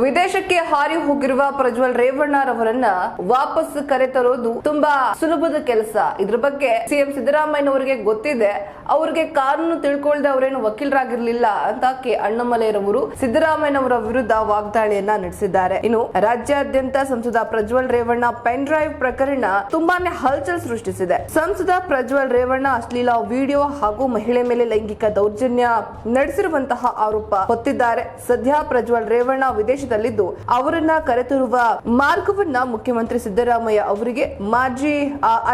ವಿದೇಶಕ್ಕೆ ಹಾರಿ ಹೋಗಿರುವ ಪ್ರಜ್ವಲ್ ರೇವಣ್ಣರವರನ್ನ ವಾಪಸ್ ಕರೆತರೋದು ತುಂಬಾ ಸುಲಭದ ಕೆಲಸ. ಇದ್ರ ಬಗ್ಗೆ ಸಿಎಂ ಸಿದ್ದರಾಮಯ್ಯನವರಿಗೆ ಗೊತ್ತಿದೆ. ಅವ್ರಿಗೆ ಕಾನೂನು ತಿಳ್ಕೊಳ್ದೆ ಅವರೇನು ವಕೀಲರಾಗಿರ್ಲಿಲ್ಲ ಅಂತ ಕೆ ಸಿದ್ದರಾಮಯ್ಯ ಸಿದ್ದರಾಮಯ್ಯನವರ ವಿರುದ್ಧ ವಾಗ್ದಾಳಿಯನ್ನ ನಡೆಸಿದ್ದಾರೆ. ಇನ್ನು ರಾಜ್ಯಾದ್ಯಂತ ಸಂಸದ ಪ್ರಜ್ವಲ್ ರೇವಣ್ಣ ಪೆನ್ ಡ್ರೈವ್ ಪ್ರಕರಣ ತುಂಬಾನೇ ಹಲ್ಚಲ್ ಸೃಷ್ಟಿಸಿದೆ. ಸಂಸದ ಪ್ರಜ್ವಲ್ ರೇವಣ್ಣ ಅಶ್ಲೀಲ ವಿಡಿಯೋ ಹಾಗೂ ಮಹಿಳೆ ಮೇಲೆ ಲೈಂಗಿಕ ದೌರ್ಜನ್ಯ ನಡೆಸಿರುವಂತಹ ಆರೋಪ ಹೊತ್ತಿದ್ದಾರೆ. ಸದ್ಯ ಪ್ರಜ್ವಲ್ ರೇವಣ್ಣ ವಿದೇಶದಲ್ಲಿದ್ದು ಅವರನ್ನ ಕರೆತರುವ ಮಾರ್ಗವನ್ನ ಮುಖ್ಯಮಂತ್ರಿ ಸಿದ್ದರಾಮಯ್ಯ ಅವರಿಗೆ ಮಾಜಿ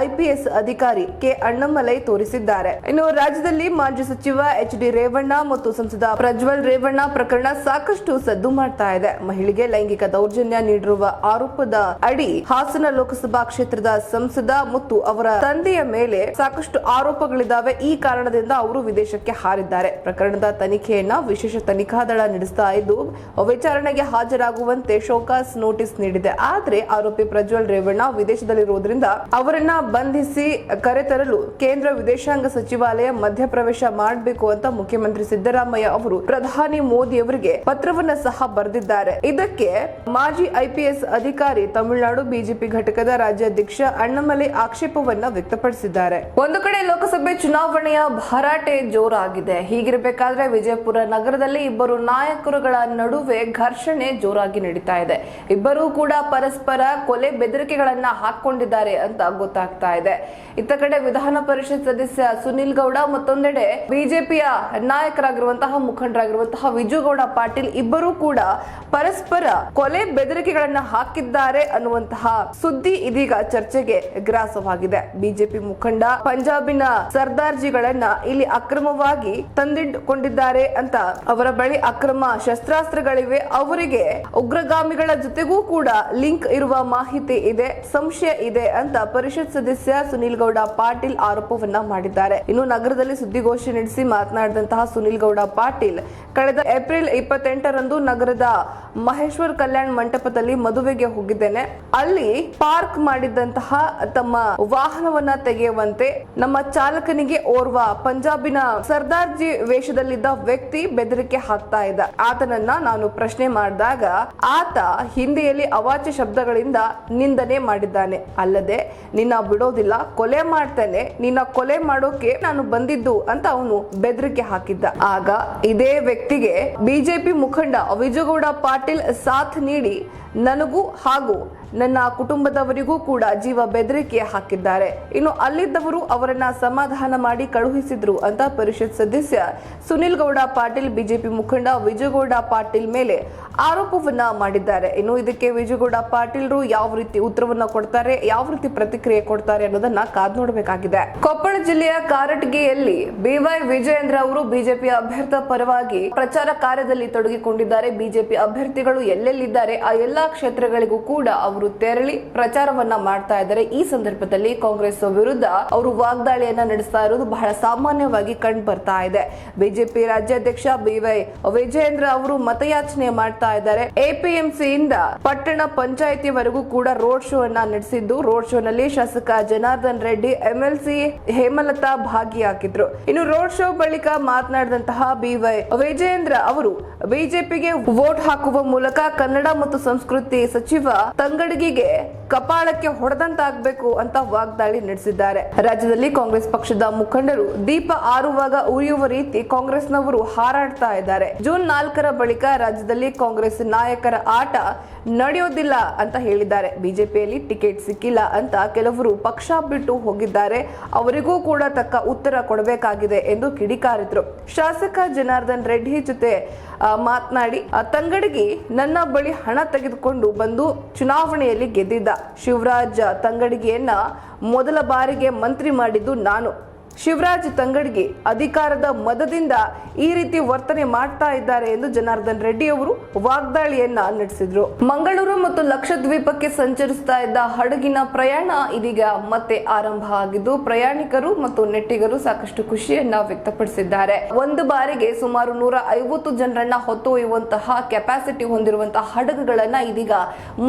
ಐಪಿಎಸ್ ಅಧಿಕಾರಿ ಕೆ ಅಣ್ಣಮಲೈ ತೋರಿಸಿದ್ದಾರೆ. ಇನ್ನು ರಾಜ್ಯದಲ್ಲಿ ಮಾಜಿ ಸಚಿವ ಎಚ್ ಡಿ ರೇವಣ್ಣ ಮತ್ತು ಸಂಸದ ಪ್ರಜ್ವಲ್ ರೇವಣ್ಣ ಪ್ರಕರಣ ಸಾಕಷ್ಟು ಸದ್ದು ಮಾಡ್ತಾ ಇದೆ. ಮಹಿಳೆಗೆ ಲೈಂಗಿಕ ದೌರ್ಜನ್ಯ ನೀಡಿರುವ ಆರೋಪದ ಅಡಿ ಹಾಸನ ಲೋಕಸಭಾ ಕ್ಷೇತ್ರದ ಸಂಸದ ಮತ್ತು ಅವರ ತಂದೆಯ ಮೇಲೆ ಸಾಕಷ್ಟು ಆರೋಪಗಳಿದ್ದಾವೆ. ಈ ಕಾರಣದಿಂದ ಅವರು ವಿದೇಶಕ್ಕೆ ಹಾರಿದ್ದಾರೆ. ಪ್ರಕರಣದ ತನಿಖೆಯನ್ನ ವಿಶೇಷ ತನಿಖಾ ದಳ ನಡೆಸ್ತಾ ಇದ್ದು ವಿಚಾರಣೆಗೆ ಹಾಜರಾಗುವಂತೆ ಶೋಕಾಸ್ ನೋಟಿಸ್ ನೀಡಿದೆ. ಆದರೆ ಆರೋಪಿ ಪ್ರಜ್ವಲ್ ರೇವಣ್ಣ ವಿದೇಶದಲ್ಲಿರುವುದರಿಂದ ಅವರನ್ನ ಬಂಧಿಸಿ ಕರೆತರಲು ಕೇಂದ್ರ ವಿದೇಶಾಂಗ ಸಚಿವಾಲಯ ಮಧ್ಯಪ್ರವೇಶ ಮಾಡಬೇಕು ಅಂತ ಮುಖ್ಯಮಂತ್ರಿ ಸಿದ್ದರಾಮಯ್ಯ ಅವರು ಪ್ರಧಾನಿ ಮೋದಿ ಅವರಿಗೆ ಪತ್ರವನ್ನ ಸಹ ಬರೆದಿದ್ದಾರೆ. ಇದಕ್ಕೆ ಮಾಜಿ ಐಪಿಎಸ್ ಅಧಿಕಾರಿ ತಮಿಳುನಾಡು ಬಿಜೆಪಿ ಘಟಕದ ರಾಜ್ಯಾಧ್ಯಕ್ಷ ಅಣ್ಣಮಲೆ ಆಕ್ಷೇಪವನ್ನ ವ್ಯಕ್ತಪಡಿಸಿದ್ದಾರೆ. ಒಂದು ಕಡೆ ಲೋಕಸಭೆ ಚುನಾವಣೆಯ ಭರಾಟೆ ಜೋರಾಗಿದೆ. ಹೀಗಿರಬೇಕಾದ್ರೆ ವಿಜಯಪುರ ನಗರದಲ್ಲಿ ಇಬ್ಬರು ನಾಯಕರುಗಳ ನಡುವೆ ಘರ್ಷಣೆ ಜೋರಾಗಿ ನಡೀತಾ ಇದೆ. ಇಬ್ಬರೂ ಕೂಡ ಪರಸ್ಪರ ಕೊಲೆ ಬೆದರಿಕೆಗಳನ್ನ ಹಾಕೊಂಡಿದ್ದಾರೆ ಅಂತ ಗೊತ್ತಾಗ್ತಾ ಇದೆ. ಇತ್ತ ಕಡೆ ವಿಧಾನ ಪರಿಷತ್ ಸದಸ್ಯ ಸುನಿಲ್ ಗೌಡ, ಮತ್ತೊಂದೆಡೆ ಬಿಜೆಪಿಯ ನಾಯಕರಾಗಿರುವಂತಹ ಮುಖಂಡರಾಗಿರುವಂತಹ ವಿಜುಗೌಡ ಪಾಟೀಲ್ ಇಬ್ಬರೂ ಕೂಡ ಪರಸ್ಪರ ಕೊಲೆ ಬೆದರಿಕೆಗಳನ್ನ ಹಾಕಿದ್ದಾರೆ ಅನ್ನುವಂತಹ ಸುದ್ದಿ ಇದೀಗ ಚರ್ಚೆಗೆ ಗ್ರಾಸವಾಗಿದೆ. ಬಿಜೆಪಿ ಮುಖಂಡ ಪಂಜಾಬಿನ ಸರ್ದಾರ್ಜಿಗಳನ್ನ ಇಲ್ಲಿ ಅಕ್ರಮವಾಗಿ ತಂದಿಟ್ಟುಕೊಂಡಿದ್ದಾರೆ ಅಂತ ಅವರ ಬಳಿ ಅಕ್ರಮ ಶಸ್ತ್ರಾಸ್ತ್ರಗಳಿವೆ. ಅವರಿಗೆ ಉಗ್ರಗಾಮಿಗಳ ಜೊತೆಗೂ ಕೂಡ ಲಿಂಕ್ ಇರುವ ಮಾಹಿತಿ ಇದೆ, ಸಂಶಯ ಇದೆ ಅಂತ ಪರಿಷತ್ ಸದಸ್ಯ ಸುನಿಲ್ ಗೌಡ ಪಾಟೀಲ್ ಆರೋಪವನ್ನ ಮಾಡಿದ್ದಾರೆ. ಇನ್ನು ನಗರದಲ್ಲಿ ಸುದ್ದಿಗೋಷ್ಠಿ ನಡೆಸಿ ಮಾತನಾಡಿದಂತಹ ಸುನಿಲ್ ಗೌಡ ಪಾಟೀಲ್, ಕಳೆದ ಏಪ್ರಿಲ್ ಇಪ್ಪತ್ತೆಂಟರಂದು ನಗರದ ಮಹೇಶ್ವರ್ ಕಲ್ಯಾಣ್ ಮಂಟಪದಲ್ಲಿ ಮದುವೆಗೆ ಹೋಗಿದ್ದೇನೆ. ಅಲ್ಲಿ ಪಾರ್ಕ್ ಮಾಡಿದಂತಹ ತಮ್ಮ ವಾಹನವನ್ನ ತೆಗೆಯುವಂತೆ ನಮ್ಮ ಚಾಲಕನಿಗೆ ಓರ್ವ ಪಂಜಾಬಿನ ಸರ್ದಾರ್ಜಿ ವೇಷದಲ್ಲಿದ್ದ ವ್ಯಕ್ತಿ ಬೆದರಿಕೆ ಹಾಕ್ತಾ ಇದ್ದ. ಆತನನ್ನ ನಾನು ಪ್ರಶ್ನೆ ಮಾಡಿದಾಗ ಆತ ಹಿಂದಿಯಲ್ಲಿ ಅವಾಚ್ಯ ಶಬ್ದಗಳಿಂದ ನಿಂದನೆ ಮಾಡಿದ್ದಾನೆ. ಅಲ್ಲದೆ, ನಿನ್ನ ಬಿಡೋದಿಲ್ಲ, ಕೊಲೆ ಮಾಡ್ತೇನೆ, ನಿನ್ನ ಕೊಲೆ ಮಾಡೋಕೆ ನಾನು ಬಂದಿದ್ದು ಅಂತ ಅವನು ಬೆದರಿಕೆ ಹಾಕಿದ್ದ. ಆಗ ಇದೇ ವ್ಯಕ್ತಿಗೆ ಬಿಜೆಪಿ ಮುಖಂಡ ವಿಜಯಗೌಡ ಪಾಟೀಲ್ ಸಾಥ್ ನೀಡಿ, ನನಗೂ ಹಾಗೂ ನನ್ನ ಕುಟುಂಬದವರಿಗೂ ಕೂಡ ಜೀವ ಬೆದರಿಕೆ ಹಾಕಿದ್ದಾರೆ. ಇನ್ನು ಅಲ್ಲಿದ್ದವರು ಅವರನ್ನ ಸಮಾಧಾನ ಮಾಡಿ ಕಳುಹಿಸಿದ್ರು ಅಂತ ಪರಿಷತ್ ಸದಸ್ಯ ಸುನಿಲ್ ಗೌಡ ಪಾಟೀಲ್, ಬಿಜೆಪಿ ಮುಖಂಡ ವಿಜಯಗೌಡ ಪಾಟೀಲ್ ಮೇಲೆ ಆರೋಪವನ್ನ ಮಾಡಿದ್ದಾರೆ. ಇನ್ನು ಇದಕ್ಕೆ ವಿಜಯಗೌಡ ಪಾಟೀಲ್ರು ಯಾವ ರೀತಿ ಉತ್ತರವನ್ನ ಕೊಡ್ತಾರೆ, ಯಾವ ರೀತಿ ಪ್ರತಿಕ್ರಿಯೆ ಕೊಡ್ತಾರೆ ಅನ್ನೋದನ್ನ ಕಾದ್ ನೋಡಬೇಕಾಗಿದೆ. ಕೊಪ್ಪಳ ಜಿಲ್ಲೆಯ ಕಾರಟಗಿಯಲ್ಲಿ ಬಿವೈ ವಿಜಯೇಂದ್ರ ಅವರು ಬಿಜೆಪಿ ಅಭ್ಯರ್ಥಿ ಪರವಾಗಿ ಪ್ರಚಾರ ಕಾರ್ಯದಲ್ಲಿ ತೊಡಗಿಕೊಂಡಿದ್ದಾರೆ. ಬಿಜೆಪಿ ಅಭ್ಯರ್ಥಿಗಳು ಎಲ್ಲೆಲ್ಲಿದ್ದಾರೆ, ಆ ಎಲ್ಲಾ ಕ್ಷೇತ್ರಗಳಿಗೂ ಕೂಡ ಅವರು ತೆರಳಿ ಪ್ರಚಾರವನ್ನ ಮಾಡ್ತಾ ಇದ್ದಾರೆ. ಈ ಸಂದರ್ಭದಲ್ಲಿ ಕಾಂಗ್ರೆಸ್ ವಿರುದ್ಧ ಅವರು ವಾಗ್ದಾಳಿಯನ್ನ ನಡೆಸ್ತಾ ಇರೋದು ಬಹಳ ಸಾಮಾನ್ಯವಾಗಿ ಕಂಡು ಬರ್ತಾ ಇದೆ. ಬಿಜೆಪಿ ರಾಜ್ಯಾಧ್ಯಕ್ಷ ಬಿವೈ ವಿಜಯೇಂದ್ರ ಅವರು ಮತಯಾಚನೆ ಮಾಡ್ತಾ ಇದ್ದಾರೆ. ಎಪಿಎಂಸಿಯಿಂದ ಪಟ್ಟಣ ಪಂಚಾಯಿತಿವರೆಗೂ ಕೂಡ ರೋಡ್ ಶೋ ಅನ್ನ ನಡೆಸಿದ್ದು, ರೋಡ್ ಶೋ ನಲ್ಲಿ ಶಾಸಕ ಜನಾರ್ದನ್ ರೆಡ್ಡಿ, ಎಂಎಲ್ಸಿ ಹೇಮಲತಾ ಭಾಗಿಯಾಗಿದ್ರು. ಇನ್ನು ರೋಡ್ ಶೋ ಬಳಿಕ ಮಾತನಾಡಿದಂತಹ ಬಿವೈ ವಿಜಯೇಂದ್ರ ಅವರು ಬಿಜೆಪಿಗೆ ವೋಟ್ ಹಾಕುವ ಮೂಲಕ ಕನ್ನಡ ಮತ್ತು ಸಂಸ್ಕೃತಿ ಸಚಿವ ತಂಗಡಗಿಗೆ ಕಪಾಳಕ್ಕೆ ಹೊಡೆದಂತಾಗಬೇಕು ಅಂತ ವಾಗ್ದಾಳಿ ನಡೆಸಿದ್ದಾರೆ. ರಾಜ್ಯದಲ್ಲಿ ಕಾಂಗ್ರೆಸ್ ಪಕ್ಷದ ಮುಖಂಡರು ದೀಪ ಆರುವಾಗ ಉರಿಯುವ ರೀತಿ ಕಾಂಗ್ರೆಸ್ನವರು ಹಾರಾಡ್ತಾ ಇದ್ದಾರೆ. ಜೂನ್ ನಾಲ್ಕರ ಬಳಿಕ ರಾಜ್ಯದಲ್ಲಿ ಕಾಂಗ್ರೆಸ್ ನಾಯಕರ ಆಟ ನಡೆಯೋದಿಲ್ಲ ಅಂತ ಹೇಳಿದ್ದಾರೆ. ಬಿಜೆಪಿಯಲ್ಲಿ ಟಿಕೆಟ್ ಸಿಕ್ಕಿಲ್ಲ ಅಂತ ಕೆಲವರು ಪಕ್ಷ ಬಿಟ್ಟು ಹೋಗಿದ್ದಾರೆ. ಅವರಿಗೂ ಕೂಡ ತಕ್ಕ ಉತ್ತರ ಕೊಡಬೇಕಾಗಿದೆ ಎಂದು ಕಿಡಿಕಾರಿದ್ರು. ಶಾಸಕ ಜನಾರ್ದನ್ ರೆಡ್ಡಿ ಜೊತೆ ಮಾತನಾಡಿ ತಂಗಡಗಿ ನನ್ನ ಬಳಿ ಹಣ ತೆಗೆದುಕೊಂಡು ಬಂದು ಚುನಾವಣೆಯಲ್ಲಿ ಗೆದ್ದಿದ್ದ ಶಿವರಾಜ್ ತಂಗಡಿಗೆಯನ್ನ ಮೊದಲ ಬಾರಿಗೆ ಮಂತ್ರಿ ಮಾಡಿದ್ದು ನಾನು. ಶಿವರಾಜ್ ತಂಗಡ್ಗಿ ಅಧಿಕಾರದ ಮದದಿಂದ ಈ ರೀತಿ ವರ್ತನೆ ಮಾಡ್ತಾ ಇದ್ದಾರೆ ಎಂದು ಜನಾರ್ದನ್ ರೆಡ್ಡಿ ಅವರು ವಾಗ್ದಾಳಿಯನ್ನ ನಡೆಸಿದ್ರು. ಮಂಗಳೂರು ಮತ್ತು ಲಕ್ಷದ್ವೀಪಕ್ಕೆ ಸಂಚರಿಸ್ತಾ ಇದ್ದ ಹಡಗಿನ ಪ್ರಯಾಣ ಇದೀಗ ಮತ್ತೆ ಆರಂಭ ಆಗಿದ್ದು, ಪ್ರಯಾಣಿಕರು ಮತ್ತು ನೆಟ್ಟಿಗರು ಸಾಕಷ್ಟು ಖುಷಿಯನ್ನ ವ್ಯಕ್ತಪಡಿಸಿದ್ದಾರೆ. ಒಂದು ಬಾರಿಗೆ ಸುಮಾರು ನೂರ ಐವತ್ತು ಜನರನ್ನ ಹೊತ್ತೊಯ್ಯುವಂತಹ ಕೆಪಾಸಿಟಿ ಹೊಂದಿರುವಂತಹ ಹಡಗುಗಳನ್ನ ಇದೀಗ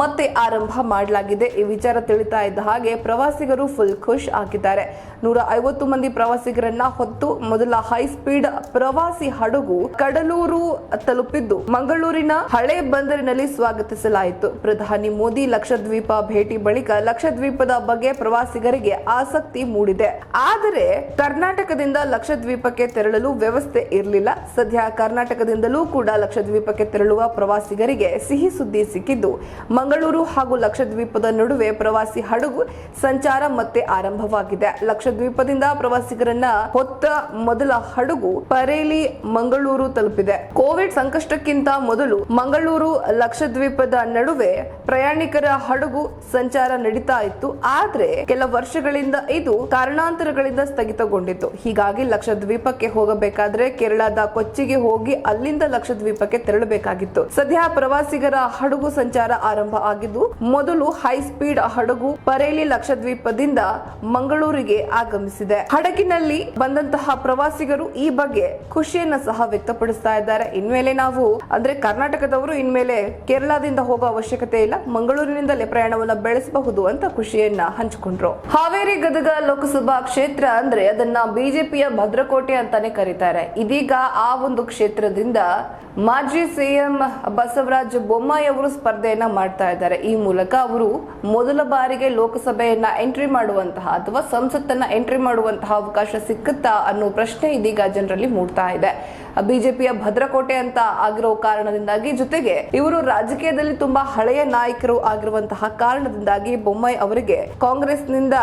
ಮತ್ತೆ ಆರಂಭ ಮಾಡಲಾಗಿದೆ. ಈ ವಿಚಾರ ತಿಳಿತಾ ಇದ್ದ ಹಾಗೆ ಪ್ರವಾಸಿಗರು ಫುಲ್ ಖುಷ್ ಆಗಿದ್ದಾರೆ. ನೂರ ಐವತ್ತು ಮಂದಿ ಪ್ರವಾಸಿಗರನ್ನ ಹೊತ್ತು ಮೊದಲ ಹೈ ಸ್ಪೀಡ್ ಪ್ರವಾಸಿ ಹಡಗು ಕಡಲೂರು ತಲುಪಿದ್ದು ಮಂಗಳೂರಿನ ಹಳೆ ಬಂದರಿನಲ್ಲಿ ಸ್ವಾಗತಿಸಲಾಯಿತು. ಪ್ರಧಾನಿ ಮೋದಿ ಲಕ್ಷದ್ವೀಪ ಭೇಟಿ ಬಳಿಕ ಲಕ್ಷದ್ವೀಪದ ಬಗ್ಗೆ ಪ್ರವಾಸಿಗರಿಗೆ ಆಸಕ್ತಿ ಮೂಡಿದೆ. ಆದರೆ ಕರ್ನಾಟಕದಿಂದ ಲಕ್ಷದ್ವೀಪಕ್ಕೆ ತೆರಳಲು ವ್ಯವಸ್ಥೆ ಇರಲಿಲ್ಲ. ಸದ್ಯ ಕರ್ನಾಟಕದಿಂದಲೂ ಕೂಡ ಲಕ್ಷದ್ವೀಪಕ್ಕೆ ತೆರಳುವ ಪ್ರವಾಸಿಗರಿಗೆ ಸಿಹಿ ಸುದ್ದಿ ಸಿಕ್ಕಿದ್ದು, ಮಂಗಳೂರು ಹಾಗೂ ಲಕ್ಷದ್ವೀಪದ ನಡುವೆ ಪ್ರವಾಸಿ ಹಡಗು ಸಂಚಾರ ಮತ್ತೆ ಆರಂಭವಾಗಿದೆ. ಲಕ್ಷದ್ವೀಪದಿಂದ ಪ್ರವಾಸಿಗರನ್ನ ಹೊತ್ತ ಮೊದಲ ಹಡಗು ಪರೇಲಿ, ಮಂಗಳೂರು ತಲುಪಿದೆ. ಕೋವಿಡ್ ಸಂಕಷ್ಟಕ್ಕಿಂತ ಮೊದಲು ಮಂಗಳೂರು ಲಕ್ಷದ್ವೀಪದ ನಡುವೆ ಪ್ರಯಾಣಿಕರ ಹಡಗು ಸಂಚಾರ ನಡೀತಾ ಇತ್ತು. ಆದ್ರೆ ಕೆಲ ವರ್ಷಗಳಿಂದ ಇದು ಕಾರಣಾಂತರಗಳಿಂದ ಸ್ಥಗಿತಗೊಂಡಿತ್ತು. ಹೀಗಾಗಿ ಲಕ್ಷದ್ವೀಪಕ್ಕೆ ಹೋಗಬೇಕಾದ್ರೆ ಕೇರಳದ ಕೊಚ್ಚಿಗೆ ಹೋಗಿ ಅಲ್ಲಿಂದ ಲಕ್ಷದ್ವೀಪಕ್ಕೆ ತೆರಳಬೇಕಾಗಿತ್ತು. ಸದ್ಯ ಪ್ರವಾಸಿಗರ ಹಡಗು ಸಂಚಾರ ಆರಂಭ ಆಗಿದ್ದು, ಮೊದಲು ಹೈ ಸ್ಪೀಡ್ ಹಡಗು ಪರೇಲಿ ಲಕ್ಷದ್ವೀಪದಿಂದ ಮಂಗಳೂರಿಗೆ ಆಗಮಿಸಿದೆ. ಹಡಗಿನಲ್ಲಿ ಬಂದಂತಹ ಪ್ರವಾಸಿಗರು ಈ ಬಗ್ಗೆ ಖುಷಿಯನ್ನ ಸಹ ವ್ಯಕ್ತಪಡಿಸ್ತಾ ಇದ್ದಾರೆ. ಇನ್ಮೇಲೆ ನಾವು, ಅಂದ್ರೆ ಕರ್ನಾಟಕದವರು ಇನ್ಮೇಲೆ ಕೇರಳದಿಂದ ಹೋಗೋ ಅವಶ್ಯಕತೆ ಇಲ್ಲ, ಮಂಗಳೂರಿನಿಂದಲೇ ಪ್ರಯಾಣವನ್ನ ಬೆಳೆಸಬಹುದು ಅಂತ ಖುಷಿಯನ್ನ ಹಂಚಿಕೊಂಡ್ರು. ಹಾವೇರಿ ಗದಗ ಲೋಕಸಭಾ ಕ್ಷೇತ್ರ ಅಂದ್ರೆ ಅದನ್ನ ಬಿಜೆಪಿಯ ಭದ್ರಕೋಟೆ ಅಂತಾನೆ ಕರೀತಾರೆ. ಇದೀಗ ಆ ಒಂದು ಕ್ಷೇತ್ರದಿಂದ ಮಾಜಿ ಸಿಎಂ ಬಸವರಾಜ ಬೊಮ್ಮಾಯಿ ಅವರು ಸ್ಪರ್ಧೆಯನ್ನ ಮಾಡ್ತಾ ಇದ್ದಾರೆ. ಈ ಮೂಲಕ ಅವರು ಮೊದಲ ಬಾರಿಗೆ ಲೋಕಸಭೆಯನ್ನ ಎಂಟ್ರಿ ಮಾಡುವಂತಹ ಅಥವಾ ಸಂಸತ್ತನ್ನ ಎಂಟ್ರಿ ಮಾಡುವಂತಹ ಅವಕಾಶ ಸಿಕ್ಕುತ್ತಾ ಅನ್ನೋ ಪ್ರಶ್ನೆ ಇದೀಗ ಜನರಲ್ಲಿ ಮೂಡ್ತಾ ಇದೆ. ಬಿಜೆಪಿಯ ಭದ್ರಕೋಟೆ ಅಂತ ಆಗಿರೋ ಕಾರಣದಿಂದಾಗಿ ಜೊತೆಗೆ ಇವರು ರಾಜಕೀಯದಲ್ಲಿ ತುಂಬಾ ಹಳೆಯ ನಾಯಕರು ಆಗಿರುವಂತಹ ಕಾರಣದಿಂದಾಗಿ ಬೊಮ್ಮಾಯಿ ಅವರಿಗೆ ಕಾಂಗ್ರೆಸ್ನಿಂದ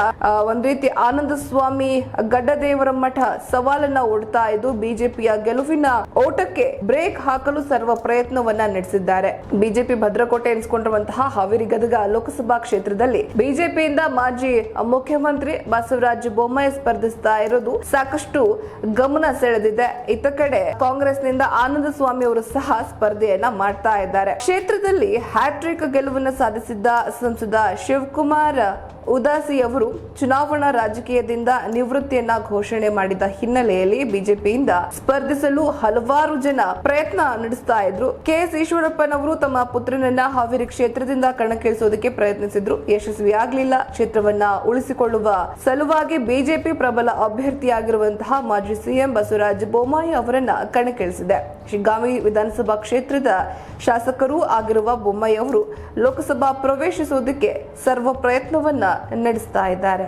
ಒಂದ್ ರೀತಿ ಆನಂದ ಸ್ವಾಮಿ ಗಡ್ಡದೇವರ ಮಠ ಸವಾಲನ್ನ ಒಡ್ತಾ ಇದ್ದು ಬಿಜೆಪಿಯ ಗೆಲುವಿನ ಓಟಕ್ಕೆ ಬ್ರೇಕ್ ಹಾಕಲು ಸರ್ವ ಪ್ರಯತ್ನವನ್ನ ನಡೆಸಿದ್ದಾರೆ. ಬಿಜೆಪಿ ಭದ್ರಕೋಟೆ ಎನಿಸಿಕೊಂಡಿರುವಂತಹ ಹಾವೇರಿ ಗದಗ ಲೋಕಸಭಾ ಕ್ಷೇತ್ರದಲ್ಲಿ ಬಿಜೆಪಿಯಿಂದ ಮಾಜಿ ಮುಖ್ಯಮಂತ್ರಿ ಬಸವರಾಜ ಬೊಮ್ಮಾಯಿ ಸ್ಪರ್ಧಿಸ್ತಾ ಇರೋದು ಸಾಕಷ್ಟು ಗಮನ ಸೆಳೆದಿದೆ. ಇತ್ತ ಕಡೆ ಕಾಂಗ್ರೆಸ್ನಿಂದ ಆನಂದ ಸ್ವಾಮಿ ಅವರು ಸಹ ಸ್ಪರ್ಧೆಯನ್ನ ಮಾಡ್ತಾ ಇದ್ದಾರೆ. ಕ್ಷೇತ್ರದಲ್ಲಿ ಹ್ಯಾಟ್ರಿಕ್ ಗೆಲುವನ್ನು ಸಾಧಿಸಿದ್ದ ಸಂಸದ ಶಿವಕುಮಾರ್ ಉದಾಸಿ ಅವರು ಚುನಾವಣಾ ರಾಜಕೀಯದಿಂದ ನಿವೃತ್ತಿಯನ್ನ ಘೋಷಣೆ ಮಾಡಿದ ಹಿನ್ನೆಲೆಯಲ್ಲಿ ಬಿಜೆಪಿಯಿಂದ ಸ್ಪರ್ಧಿಸಲು ಹಲವಾರು ಜನ ಪ್ರಯತ್ನ ನಡೆಸ್ತಾ ಇದ್ರು. ಕೆ ಎಸ್ ಈಶ್ವರಪ್ಪನವರು ತಮ್ಮ ಪುತ್ರನನ್ನ ಹಾವೇರಿ ಕ್ಷೇತ್ರದಿಂದ ಕಣಕ್ಕಿಳಿಸೋದಕ್ಕೆ ಪ್ರಯತ್ನಿಸಿದ್ರು. ಯಶಸ್ವಿಯಾಗಲಿಲ್ಲ ಕ್ಷೇತ್ರವನ್ನ ಉಳಿಸಿಕೊಳ್ಳುವ ಸಲುವಾಗಿ ಬಿಜೆಪಿ ಪ್ರಬಲ ಅಭ್ಯರ್ಥಿಯಾಗಿರುವಂತಹ ಮಾಜಿ ಸಿಎಂ ಬಸವರಾಜ ಬೊಮ್ಮಾಯಿ ಅವರನ್ನ ಕಣಕ್ಕಿಳಿಸಿದೆ. ಶಿಗ್ಗಾಂವಿ ವಿಧಾನಸಭಾ ಕ್ಷೇತ್ರದ ಶಾಸಕರೂ ಆಗಿರುವ ಬೊಮ್ಮಾಯಿ ಅವರು ಲೋಕಸಭಾ ಪ್ರವೇಶಿಸುವುದಕ್ಕೆ ಸರ್ವ ಪ್ರಯತ್ನವನ್ನ ನಡೆಸ್ತಾ ಇದ್ದಾರೆ.